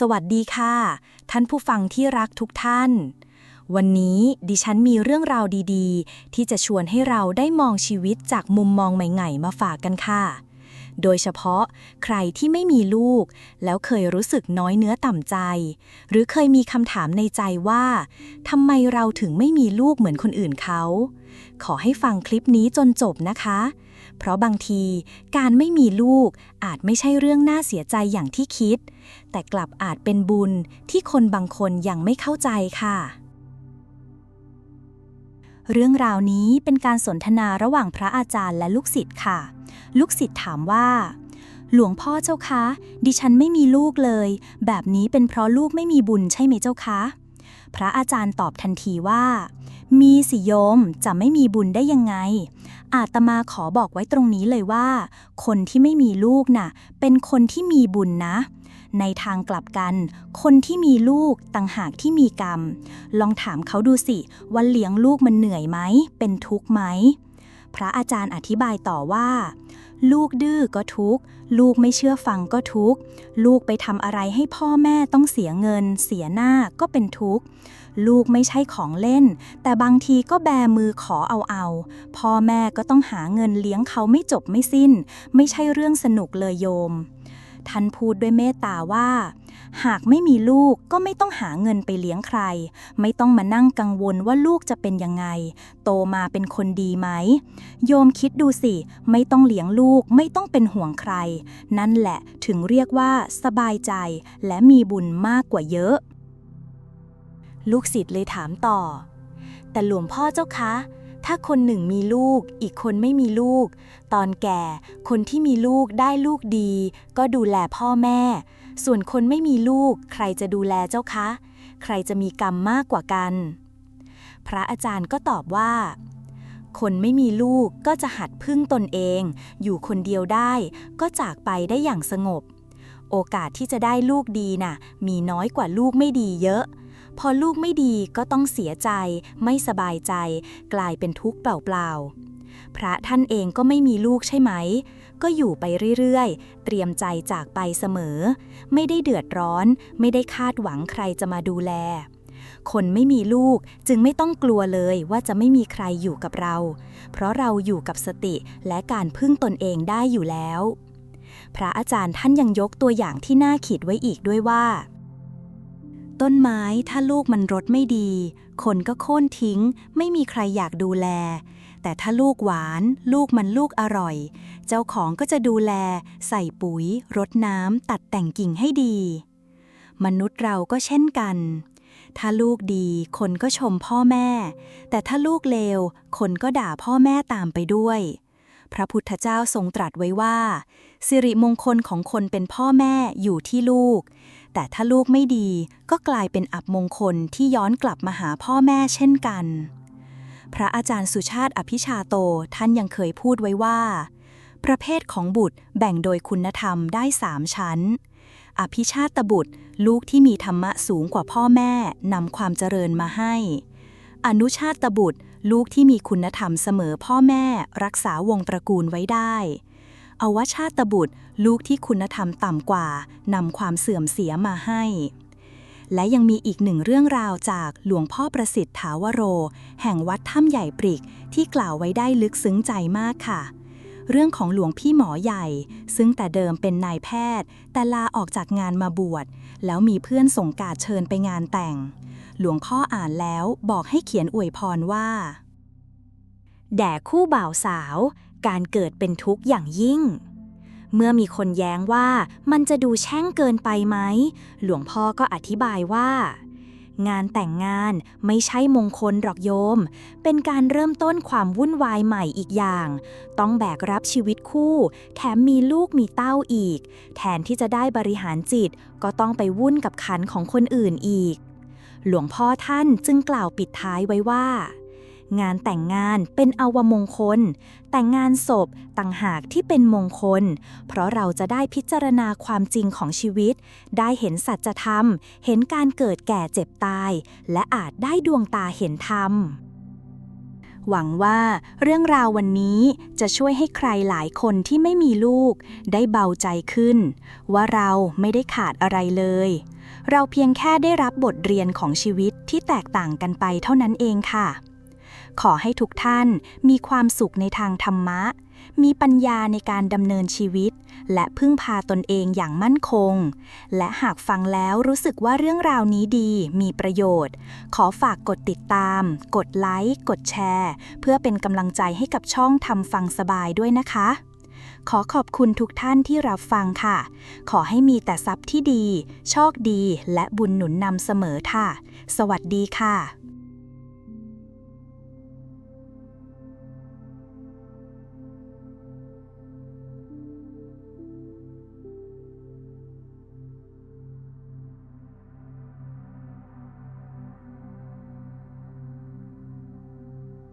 สวัสดีค่ะ ท่านผู้ฟังที่รักทุกท่าน วันนี้ดิฉันมีเรื่องราวดีๆ ที่จะชวนให้เราได้มองชีวิตจากมุมมองใหม่ๆ มาฝากกันค่ะ โดยเฉพาะใครที่ไม่มีลูก แล้วเคยรู้สึกน้อยเนื้อต่ำใจ หรือเคยมีคำถามในใจว่าทำไมเราถึงไม่มีลูกเหมือนคนอื่นเขา ขอให้ฟังคลิปนี้จนจบนะคะ เพราะบางทีการไม่มีลูกอาจไม่ใช่เรื่องน่าเสียใจอย่างที่คิด แต่กลับอาจเป็นบุญที่คนบางคนยังไม่เข้าใจค่ะ เรื่องราวนี้เป็นการสนทนาระหว่างพระอาจารย์และลูกศิษย์ค่ะ ลูกศิษย์ถามว่าหลวงพ่อเจ้าคะ ดิฉันไม่มีลูกเลย แบบนี้เป็นเพราะลูกไม่มีบุญใช่ไหมเจ้าคะ พระอาจารย์ตอบทันทีว่า มีสิโยมจะไม่มีบุญได้ยังไง อาตมาขอบอกไว้ตรงนี้เลยว่า คนที่ไม่มีลูกน่ะ เป็นคนที่มีบุญนะ ในทางกลับกัน คนที่มีลูกต่างหากที่มีกรรม ลองถามเขาดูสิว่าเลี้ยงลูกมันเหนื่อยไหม เป็นทุกข์ไหมพระอาจารย์อธิบายต่อว่า ลูกดื้อก็ทุกข์ ลูกไม่เชื่อฟังก็ทุกข์ ลูกไปทำอะไรให้พ่อแม่ต้องเสียเงิน เสียหน้าก็เป็นทุกข์ ลูกไม่ใช่ของเล่น แต่บางทีก็แบมือขอเอาเอา พ่อแม่ก็ต้องหาเงินเลี้ยงเขาไม่จบไม่สิ้น ไม่ใช่เรื่องสนุกเลยโยม ท่านพูดด้วยเมตตาว่า หากไม่มีลูกก็ไม่ต้องหาเงินไปเลี้ยงใคร ไม่ต้องมานั่งกังวลว่าลูกจะเป็นยังไง โตมาเป็นคนดีไหม โยมคิดดูสิ ไม่ต้องเลี้ยงลูกไม่ต้องเป็นห่วงใคร นั่นแหละถึงเรียกว่าสบายใจและมีบุญมากกว่าเยอะ ลูกศิษย์เลยถามต่อ แต่หลวงพ่อเจ้าคะ ถ้าคนหนึ่งมีลูก อีกคนไม่มีลูก ตอนแก่ คนที่มีลูกได้ลูกดี ก็ดูแลพ่อแม่ ส่วนคนไม่มีลูก ใครจะดูแลเจ้าคะ ใครจะมีกรรมมากกว่ากัน พระอาจารย์ก็ตอบว่า คนไม่มีลูกก็จะหัดพึ่งตนเอง อยู่คนเดียวได้ ก็จากไปได้อย่างสงบ โอกาสที่จะได้ลูกดีน่ะ มีน้อยกว่าลูกไม่ดีเยอะ พอลูกไม่ดีก็ต้องเสียใจ ไม่สบายใจ กลายเป็นทุกข์เปล่าๆ พระท่านเองก็ไม่มีลูกใช่ไหม ก็อยู่ไปเรื่อยๆ เตรียมใจจากไปเสมอ ไม่ได้เดือดร้อน ไม่ได้คาดหวังใครจะมาดูแล คนไม่มีลูกจึงไม่ต้องกลัวเลยว่าจะไม่มีใครอยู่กับเรา เพราะเราอยู่กับสติและการพึ่งตนเองได้อยู่แล้ว พระอาจารย์ท่านยังยกตัวอย่างที่น่าคิดไว้อีกด้วยว่า ต้นไม้ถ้าลูกมันรดไม่ดี คนก็โค่นทิ้ง ไม่มีใครอยากดูแล แต่ถ้าลูกหวาน ลูกมันลูกอร่อย เจ้าของก็จะดูแล ใส่ปุ๋ย รดน้ำตัดแต่งกิ่งให้ดี มนุษย์เราก็เช่นกัน ถ้าลูกดี คนก็ชมพ่อแม่ แต่ถ้าลูกเลว คนก็ด่าพ่อแม่ตามไปด้วย พระพุทธเจ้าทรงตรัสไว้ว่า สิริมงคลของคนเป็นพ่อแม่อยู่ที่ลูก แต่ถ้าลูกไม่ดีก็กลายเป็นอับมงคลที่ย้อนกลับมาหาพ่อแม่เช่นกัน พระอาจารย์สุชาติอภิชาโตท่านยังเคยพูดไว้ว่า ประเภทของบุตรแบ่งโดยคุณธรรมได้สามชั้น อภิชาตบุตร ลูกที่มีธรรมะสูงกว่าพ่อแม่นำความเจริญมาให้ อนุชาตบุตร ลูกที่มีคุณธรรมเสมอพ่อแม่ รักษาวงตระกูลไว้ได้ อวชาตบุตร ลูกที่คุณธรรมต่ำกว่านำความเสื่อมเสียมาให้ และยังมีอีกหนึ่งเรื่องราวจากหลวงพ่อประสิทธิ์ถาวโร แห่งวัดถ้ำใหญ่ปริกที่กล่าวไว้ได้ลึกซึ้งใจมากค่ะเรื่องของหลวงพี่หมอใหญ่ ซึ่งแต่เดิมเป็นนายแพทย์ แต่ลาออกจากงานมาบวช แล้วมีเพื่อนส่งการดเชิญไปงานแต่ง หลวงพ่ออ่านแล้วบอกให้เขียนอวยพรว่า แด่คู่บ่าวสาว การเกิดเป็นทุกข์อย่างยิ่ง เมื่อมีคนแย้งว่ามันจะดูแช่งเกินไปไหม หลวงพ่อก็อธิบายว่า งานแต่งงานไม่ใช่มงคลหรอกโยม เป็นการเริ่มต้นความวุ่นวายใหม่อีกอย่าง ต้องแบกรับชีวิตคู่ แถมมีลูกมีเต้าอีก แทนที่จะได้บริหารจิต ก็ต้องไปวุ่นกับขันของคนอื่นอีก หลวงพ่อท่านจึงกล่าวปิดท้ายไว้ว่า งานแต่งงานเป็นอวมงคล แต่งงานศพต่างหากที่เป็นมงคล เพราะเราจะได้พิจารณาความจริงของชีวิต ได้เห็นสัจธรรม เห็นการเกิดแก่เจ็บตาย และอาจได้ดวงตาเห็นธรรมหวังว่าเรื่องราววันนี้จะช่วยให้ใครหลายคนที่ไม่มีลูก ได้เบาใจขึ้น ว่าเราไม่ได้ขาดอะไรเลย เราเพียงแค่ได้รับบทเรียนของชีวิตที่แตกต่างกันไปเท่านั้นเองค่ะ ขอให้ทุกท่านมีความสุขในทางธรรมะ มีปัญญาในการดำเนินชีวิต และพึ่งพาตนเองอย่างมั่นคง และหากฟังแล้วรู้สึกว่าเรื่องราวนี้ดี มีประโยชน์ ขอฝากกดติดตาม กดไลค์ กดแชร์ เพื่อเป็นกำลังใจให้กับช่องทำฟังสบายด้วยนะคะ ขอขอบคุณทุกท่านที่รับฟังค่ะ ขอให้มีแต่ทรัพย์ที่ดี โชคดี และบุญหนุนนำเสมอค่ะ สวัสดีค่ะ